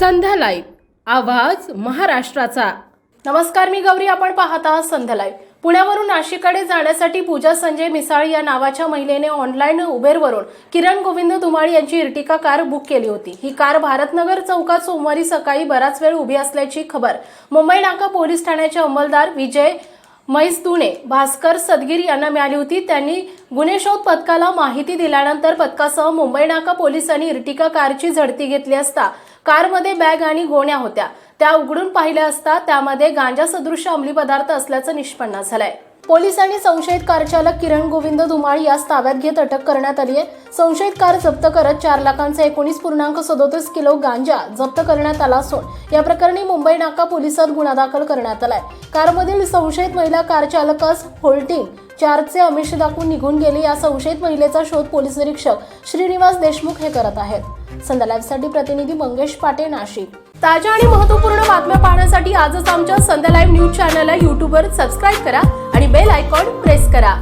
संध्या live आवाज महाराष्ट्राचा. नमस्कार मी गौरी. आपण पाहत आहात संध्या लाईव्ह पुण्यावरून नाशिककडे जाण्यासाठी पूजा संजय मिसाळ या नावाच्या महिलेने ऑनलाईन उबेरवरून किरण गोविंद धुमाळ यांची इर्टिका कार बुक केली होती. ही कार भारतनगर चौकात सोमवारी सकाळी बराच वेळ उभी असल्याची खबर. मुंबई नाका पोलीस ठाण्याचे अंमलदार विजय मैसदुणे भास्कर सदगीर यांना मिळाली होती. त्यांनी गुन्हे शोध पथकाला माहिती दिल्यानंतर पथकासह मुंबई नाका पोलिसांनी इर्टिका कारची झडती घेतली असता कारमध्ये बॅग आणि गोण्या होत्या. त्या उघडून पाहिल्या असता त्यामध्ये गांजा सदृश अंमली पदार्थ असल्याचं निष्पन्न झालंय. पोलिसांनी संशयित कारचालक किरण गोविंद धुमाळ यास ताब्यात घेत अटक करण्यात आली आहे. संशयित कार जप्त करत चार लाखांचा एकोणीस पूर्णांक सदोतीस किलो गांजा जप्त करण्यात आला असून या प्रकरणी मुंबई नाका पोलिसात गुन्हा दाखल करण्यात आलाय. कारमधील संशयित महिला कार चालकास होल्टिंग चारचे अमिष दाखवून निघून गेले या संशयित महिलेचा शोध पोलीस निरीक्षक श्रीनिवास देशमुख हे करत आहेत. संध्या लाईव्हसाठी प्रतिनिधी मंगेश पाटे नाशिक. ताज्या आणि महत्त्वपूर्ण बातम्या पाहण्यासाठी आजच आमच्या संध्या लाईव्ह न्यूज चॅनलला यूट्यूबवर सबस्क्राईब करा आणि बेल आयकॉन प्रेस करा.